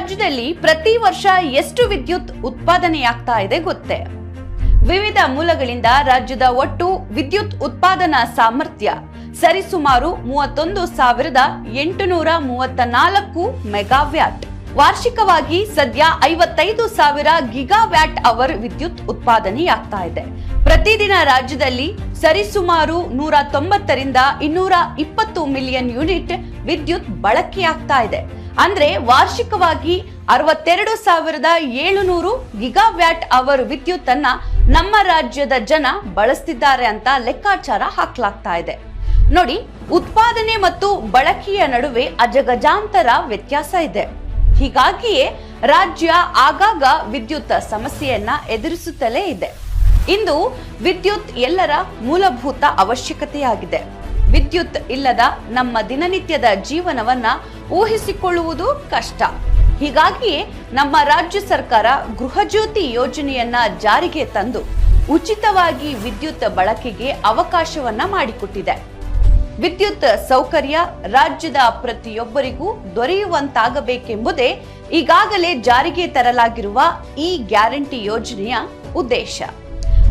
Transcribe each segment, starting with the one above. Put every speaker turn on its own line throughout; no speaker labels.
ರಾಜ್ಯದಲ್ಲಿ ಪ್ರತಿ ವರ್ಷ ಎಷ್ಟು ವಿದ್ಯುತ್ ಉತ್ಪಾದನೆಯಾಗ್ತಾ ಇದೆ ಗೊತ್ತೇ? ವಿವಿಧ ಮೂಲಗಳಿಂದ ರಾಜ್ಯದ ಒಟ್ಟು ವಿದ್ಯುತ್ ಉತ್ಪಾದನಾ ಸಾಮರ್ಥ್ಯ ಸರಿಸುಮಾರು ಮೂವತ್ತೊಂದು ಸಾವಿರದ ಎಂಟುನೂರ ಮೂವತ್ತ ನಾಲ್ಕು ಮೆಗಾವ್ಯಾಟ್. ವಾರ್ಷಿಕವಾಗಿ ಸದ್ಯ ಐವತ್ತೈದು ಸಾವಿರ ಗಿಗಾವ್ಯಾಟ್ ಅವರ್ ವಿದ್ಯುತ್ ಉತ್ಪಾದನೆಯಾಗ್ತಾ ಇದೆ. ಪ್ರತಿದಿನ ರಾಜ್ಯದಲ್ಲಿ ಸರಿಸುಮಾರು ನೂರ ತೊಂಬತ್ತರಿಂದ ಇನ್ನೂರ ಇಪ್ಪತ್ತು ಮಿಲಿಯನ್ ಯೂನಿಟ್ ವಿದ್ಯುತ್ ಬಳಕೆಯಾಗ್ತಾ ಇದೆ. ಅಂದ್ರೆ ವಾರ್ಷಿಕವಾಗಿ ಅರವತ್ತೆರಡು ಸಾವಿರದ ಏಳುನೂರು ಗಿಗಾವ್ಯಾಟ್ ಅವರ್ ವಿದ್ಯುತ್ ಅನ್ನ ನಮ್ಮ ರಾಜ್ಯದ ಜನ ಬಳಸ್ತಿದ್ದಾರೆ ಅಂತ ಲೆಕ್ಕಾಚಾರ ಹಾಕ್ಲಾಗ್ತಾ ಇದೆ. ನೋಡಿ, ಉತ್ಪಾದನೆ ಮತ್ತು ಬಳಕೆಯ ನಡುವೆ ಅಜಗಜಾಂತರ ವ್ಯತ್ಯಾಸ ಇದೆ. ಹೀಗಾಗಿಯೇ ರಾಜ್ಯ ಆಗಾಗ ವಿದ್ಯುತ್ ಸಮಸ್ಯೆಯನ್ನ ಎದುರಿಸುತ್ತಲೇ ಇದೆ. ಇಂದು ವಿದ್ಯುತ್ ಎಲ್ಲರ ಮೂಲಭೂತ ಅವಶ್ಯಕತೆಯಾಗಿದೆ. ವಿದ್ಯುತ್ ಇಲ್ಲದ ನಮ್ಮ ದಿನನಿತ್ಯದ ಜೀವನವನ್ನ ಊಹಿಸಿಕೊಳ್ಳುವುದು ಕಷ್ಟ. ಹೀಗಾಗಿಯೇ ನಮ್ಮ ರಾಜ್ಯ ಸರ್ಕಾರ ಗೃಹಜ್ಯೋತಿ ಯೋಜನೆಯನ್ನ ಜಾರಿಗೆ ತಂದು ಉಚಿತವಾಗಿ ವಿದ್ಯುತ್ ಬಳಕೆಗೆ ಅವಕಾಶವನ್ನ ಮಾಡಿಕೊಟ್ಟಿದೆ. ವಿದ್ಯುತ್ ಸೌಕರ್ಯ ರಾಜ್ಯದ ಪ್ರತಿಯೊಬ್ಬರಿಗೂ ದೊರೆಯುವಂತಾಗಬೇಕೆಂಬುದೇ ಈಗಾಗಲೇ ಜಾರಿಗೆ ತರಲಾಗಿರುವ ಈ ಗ್ಯಾರಂಟಿ ಯೋಜನೆಯ ಉದ್ದೇಶ.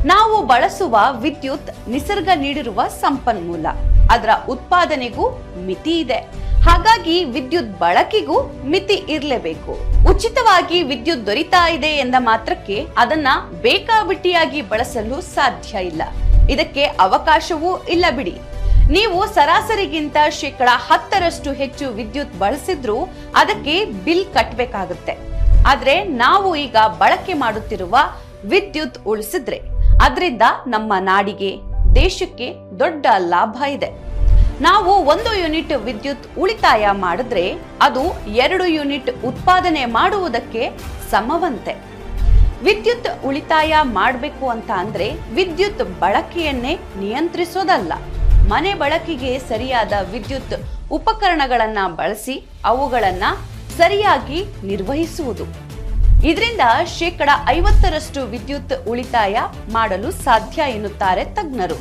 ನಾವು ಬಳಸುವ ವಿದ್ಯುತ್ ನಿಸರ್ಗ ನೀಡಿರುವ ಸಂಪನ್ಮೂಲ. ಅದರ ಉತ್ಪಾದನೆಗೂ ಮಿತಿ ಇದೆ. ಹಾಗಾಗಿ ವಿದ್ಯುತ್ ಬಳಕೆಗೂ ಮಿತಿ ಇರಲೇಬೇಕು. ಉಚಿತವಾಗಿ ವಿದ್ಯುತ್ ದೊರೀತಾ ಇದೆ ಎಂದ ಮಾತ್ರಕ್ಕೆ ಅದನ್ನ ಬೇಕಾಬಿಟ್ಟಿಯಾಗಿ ಬಳಸಲು ಸಾಧ್ಯ ಇಲ್ಲ. ಇದಕ್ಕೆ ಅವಕಾಶವೂ ಇಲ್ಲ ಬಿಡಿ. ನೀವು ಸರಾಸರಿಗಿಂತ ಶೇಕಡ ಹತ್ತರಷ್ಟು ಹೆಚ್ಚು ವಿದ್ಯುತ್ ಬಳಸಿದ್ರು ಅದಕ್ಕೆ ಬಿಲ್ ಕಟ್ಟಬೇಕಾಗುತ್ತೆ ಆದ್ರೆ ನಾವು ಈಗ ಬಳಕೆ ಮಾಡುತ್ತಿರುವ ವಿದ್ಯುತ್ ಉಳಿಸಿದ್ರೆ, ಅದರಿಂದ ನಮ್ಮ ನಾಡಿಗೆ ದೇಶಕ್ಕೆ ದೊಡ್ಡ ಲಾಭ ಇದೆ. ನಾವು ಒಂದು ಯೂನಿಟ್ ವಿದ್ಯುತ್ ಉಳಿತಾಯ ಮಾಡಿದ್ರೆ ಅದು ಎರಡು ಯೂನಿಟ್ ಉತ್ಪಾದನೆ ಮಾಡುವುದಕ್ಕೆ ಸಮವಂತೆ. ವಿದ್ಯುತ್ ಉಳಿತಾಯ ಮಾಡಬೇಕು ಅಂತ ಅಂದ್ರೆ ವಿದ್ಯುತ್ ಬಳಕೆಯನ್ನೇ ನಿಯಂತ್ರಿಸೋದಲ್ಲ. ಮನೆ ಬಳಕೆಗೆ ಸರಿಯಾದ ವಿದ್ಯುತ್ ಉಪಕರಣಗಳನ್ನ ಬಳಸಿ ಅವುಗಳನ್ನ ಸರಿಯಾಗಿ ನಿರ್ವಹಿಸುವುದು. ಇದರಿಂದ ಶೇಕಡ ಐವತ್ತರಷ್ಟು ವಿದ್ಯುತ್ ಉಳಿತಾಯ ಮಾಡಲು ಸಾಧ್ಯ ಎನ್ನುತ್ತಾರೆ ತಜ್ಞರು.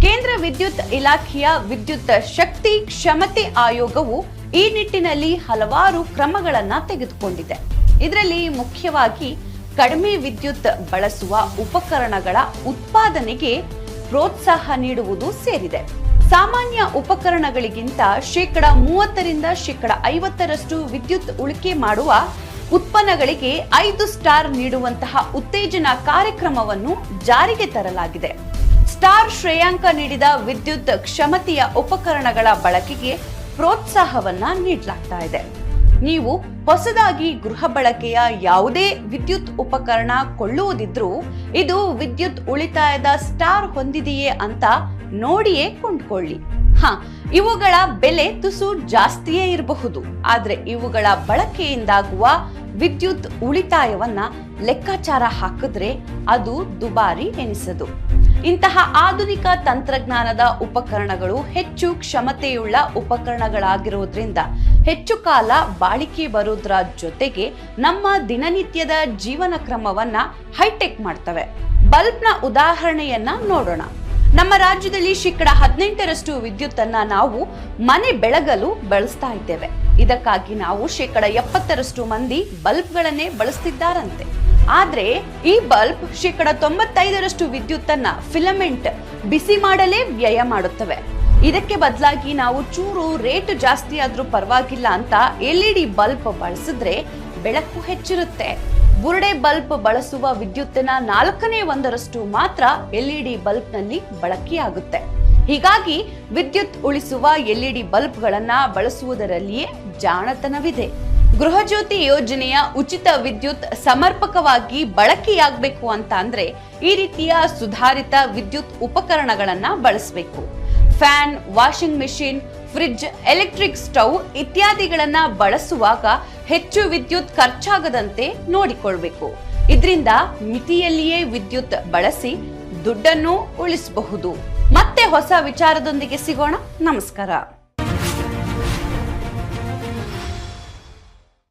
ಕೇಂದ್ರ ವಿದ್ಯುತ್ ಇಲಾಖೆಯ ವಿದ್ಯುತ್ ಶಕ್ತಿ ಕ್ಷಮತೆ ಆಯೋಗವು ಈ ನಿಟ್ಟಿನಲ್ಲಿ ಹಲವಾರು ಕ್ರಮಗಳನ್ನು ತೆಗೆದುಕೊಂಡಿದೆ. ಇದರಲ್ಲಿ ಮುಖ್ಯವಾಗಿ ಕಡಿಮೆ ವಿದ್ಯುತ್ ಬಳಸುವ ಉಪಕರಣಗಳ ಉತ್ಪಾದನೆಗೆ ಪ್ರೋತ್ಸಾಹ ನೀಡುವುದು ಸೇರಿದೆ. ಸಾಮಾನ್ಯ ಉಪಕರಣಗಳಿಗಿಂತ ಶೇಕಡ ಮೂವತ್ತರಿಂದ ಶೇಕಡ ಐವತ್ತರಷ್ಟು ವಿದ್ಯುತ್ ಉಳಿಕೆ ಮಾಡುವ ಉತ್ಪನ್ನಗಳಿಗೆ ಐದು ಸ್ಟಾರ್ ನೀಡುವಂತಹ ಉತ್ತೇಜನ ಕಾರ್ಯಕ್ರಮವನ್ನು ಜಾರಿಗೆ ತರಲಾಗಿದೆ. ಸ್ಟಾರ್ ಶ್ರೇಯಾಂಕ ನೀಡಿದ ವಿದ್ಯುತ್ ಕ್ಷಮತೆಯ ಉಪಕರಣಗಳ ಬಳಕೆಗೆ ಪ್ರೋತ್ಸಾಹವನ್ನ ನೀಡಲಾಗ್ತಾ ಇದೆ. ನೀವು ಹೊಸದಾಗಿ ಗೃಹ ಬಳಕೆಯ ಯಾವುದೇ ವಿದ್ಯುತ್ ಉಪಕರಣ ಕೊಳ್ಳುವುದಿದ್ರೂ ಇದು ವಿದ್ಯುತ್ ಉಳಿತಾಯದ ಸ್ಟಾರ್ ಹೊಂದಿದೆಯೇ ಅಂತ ನೋಡಿಯೇ ಕೊಂಡ್ಕೊಳ್ಳಿ. ಹ, ಇವುಗಳ ಬೆಲೆ ತುಸು ಜಾಸ್ತಿಯೇ ಇರಬಹುದು. ಆದರೆ ಇವುಗಳ ಬಳಕೆಯಿಂದಾಗುವ ವಿದ್ಯುತ್ ಉಳಿತಾಯವನ್ನ ಲೆಕ್ಕಾಚಾರ ಹಾಕಿದ್ರೆ ಅದು ದುಬಾರಿ ಎನಿಸದು. ಇಂತಹ ಆಧುನಿಕ ತಂತ್ರಜ್ಞಾನದ ಉಪಕರಣಗಳು ಹೆಚ್ಚು ಕ್ಷಮತೆಯುಳ್ಳ ಉಪಕರಣಗಳಾಗಿರೋದ್ರಿಂದ ಹೆಚ್ಚು ಕಾಲ ಬಾಳಿಕೆ ಬರೋದ್ರ ಜೊತೆಗೆ ನಮ್ಮ ದಿನನಿತ್ಯದ ಜೀವನ ಕ್ರಮವನ್ನ ಹೈಟೆಕ್ ಮಾಡ್ತವೆ. ಬಲ್ಬ್ನ ಉದಾಹರಣೆಯನ್ನ ನೋಡೋಣ. ನಮ್ಮ ರಾಜ್ಯದಲ್ಲಿ ಶೇಕಡ ಹದಿನೆಂಟರಷ್ಟು ವಿದ್ಯುತ್ ಅನ್ನ ನಾವು ಮನೆ ಬೆಳಗಲು ಬಳಸ್ತಾ ಇದ್ದೇವೆ. ಇದಕ್ಕಾಗಿ ನಾವು ಶೇಕಡ ಎಪ್ಪತ್ತರಷ್ಟು ಮಂದಿ ಬಲ್ಬ್ಗಳನ್ನೇ ಬಳಸ್ತಿದ್ದಾರಂತೆ. ಆದ್ರೆ ಈ ಬಲ್ಬ್ ಶೇಕಡ ತೊಂಬತ್ತೈದರಷ್ಟು ವಿದ್ಯುತ್ ಅನ್ನ ಫಿಲಮೆಂಟ್ ಬಿಸಿ ಮಾಡಲೇ ವ್ಯಯ ಮಾಡುತ್ತವೆ. ಇದಕ್ಕೆ ಬದಲಾಗಿ ನಾವು ಚೂರು ರೇಟ್ ಜಾಸ್ತಿ ಆದ್ರೂ ಪರವಾಗಿಲ್ಲ ಅಂತ ಎಲ್ಇಡಿ ಬಲ್ಬ್ ಬಳಸಿದ್ರೆ ಬೆಳಕು ಹೆಚ್ಚಿರುತ್ತೆ. ಬುರುಡೆ ಬಲ್ಬ್ ಬಳಸುವ ವಿದ್ಯುತ್ತಿನ ನಾಲ್ಕನೇ ಒಂದರಷ್ಟು ಮಾತ್ರ ಎಲ್ ಇ ಡಿ ಬಲ್ಬ್ನಲ್ಲಿ ಬಳಕೆಯಾಗುತ್ತೆ. ಹೀಗಾಗಿ ವಿದ್ಯುತ್ ಉಳಿಸುವ ಎಲ್ ಇ ಡಿ ಬಲ್ಬ್ಗಳನ್ನ ಬಳಸುವುದರಲ್ಲಿಯೇ ಜಾಣತನವಿದೆ. ಗೃಹಜ್ಯೋತಿ ಯೋಜನೆಯ ಉಚಿತ ವಿದ್ಯುತ್ ಸಮರ್ಪಕವಾಗಿ ಬಳಕೆಯಾಗಬೇಕು ಅಂತ ಅಂದ್ರೆ ಈ ರೀತಿಯ ಸುಧಾರಿತ ವಿದ್ಯುತ್ ಉಪಕರಣಗಳನ್ನ ಬಳಸಬೇಕು. Fan, washing machine fridge, electric stove ಇತ್ಯಾದಿಗಳನ್ನ ಬಳಸುವಾಗ ಹೆಚ್ಚು ವಿದ್ಯುತ್ ಖರ್ಚಾಗದಂತೆ ನೋಡಿಕೊಳ್ಬೇಕು. ಇದರಿಂದ ಮಿತಿಯಲ್ಲಿಯೇ ವಿದ್ಯುತ್ ಬಳಸಿ ದುಡ್ಡನ್ನು ಉಳಿಸಬಹುದು. ಮತ್ತೆ ಹೊಸ ವಿಚಾರದೊಂದಿಗೆ ಸಿಗೋಣ. ನಮಸ್ಕಾರ.